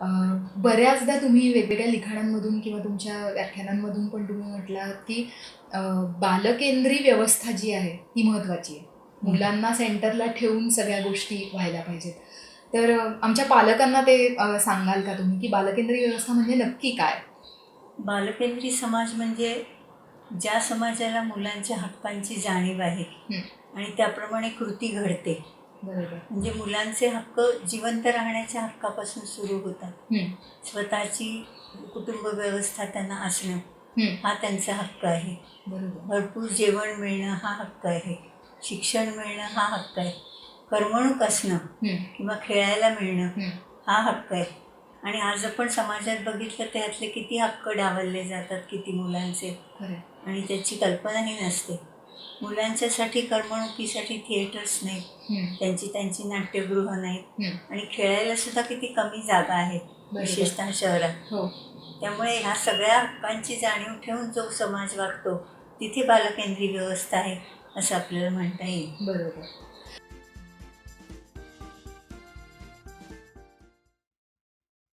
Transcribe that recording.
बऱ्याचदा तुम्ही वेगवेगळ्या लिखाणांमधून किंवा तुमच्या व्याख्यानांमधून पण तुम्ही म्हटलात की बालकेंद्री व्यवस्था जी आहे ती महत्त्वाची आहे. मुलांना सेंटरला ठेवून सगळ्या गोष्टी व्हायला पाहिजेत. तर आमच्या पालकांना ते सांगाल का तुम्ही की बालकेंद्री व्यवस्था म्हणजे नक्की काय? बालकेंद्री समाज म्हणजे ज्या समाजाला मुलांच्या हक्कांची जाणीव आहे. आणि त्याप्रमाणे कृती घडते. म्हणजे मुलांचे हक्क जिवंत राहण्याच्या हक्कापासून सुरू होतात. स्वतःची कुटुंब व्यवस्था त्यांना असणं हं, त्यांचा हक्क आहे. बरोबर. भरपूर जेवण मिळणं हा हक्क आहे. शिक्षण मिळणं हा हक्क आहे. करमणूक असणं किंवा खेळायला मिळणं हं, हक्क आहे. आणि आज आपण समाजात बघितलं त्यातले किती हक्क डावलले जातात किती मुलांचे. आणि त्याची कल्पनाही नसते. मुलांच्यासाठी करमणुकीसाठी थिएटर्स नाहीत त्यांची त्यांची नाट्यगृह नाहीत आणि खेळायला सुद्धा किती कमी जागा आहेत. विशेषतः शहरात. हो. त्यामुळे ह्या सगळ्या हक्कांची जाणीव ठेवून जो समाज वागतो तिथे बालकेंद्री व्यवस्था आहे असं आपल्याला म्हणता येईल. बरोबर.